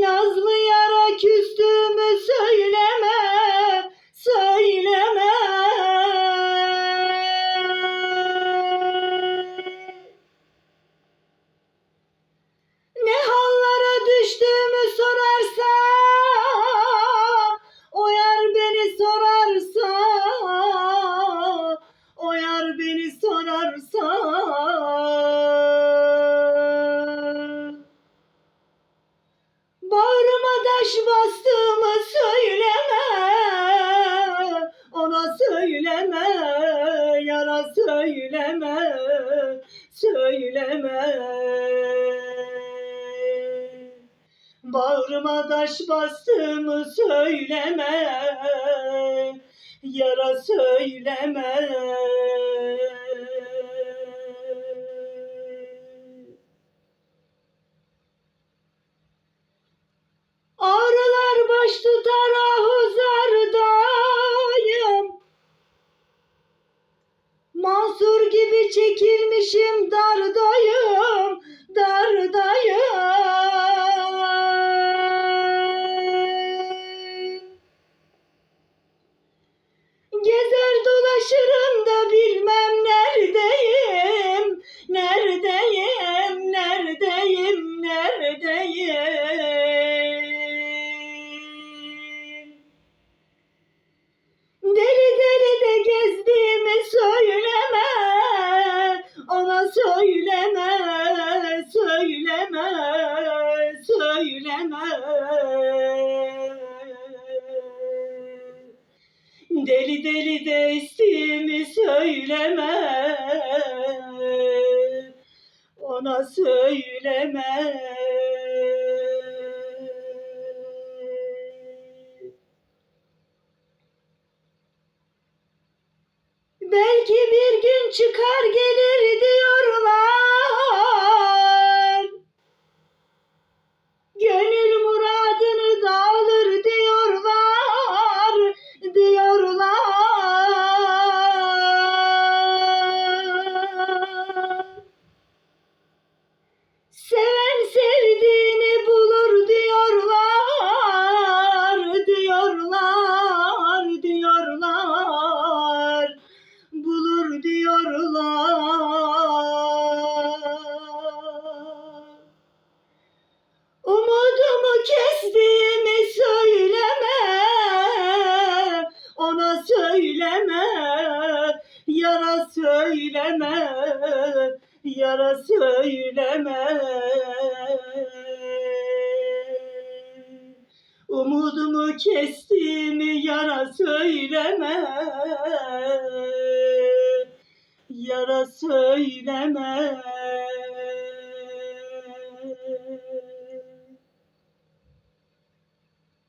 Nazlı yara küstüğümü söyle. söyleme. Bağrıma taş bastığımı söyleme. Yara söyleme. Ağrılar baş tutar ahuzardayım Mansur gibi çekil çekilmişim dardayım, Deli deli de istiğimi söyleme, ona söyleme. Belki bir gün çıkar gelir diyorlar. Umudumu kestiğimi söyleme, ona söyleme, yara söyleme, yara söyleme. Umudumu kestiğimi yara söyleme, yara söyleme.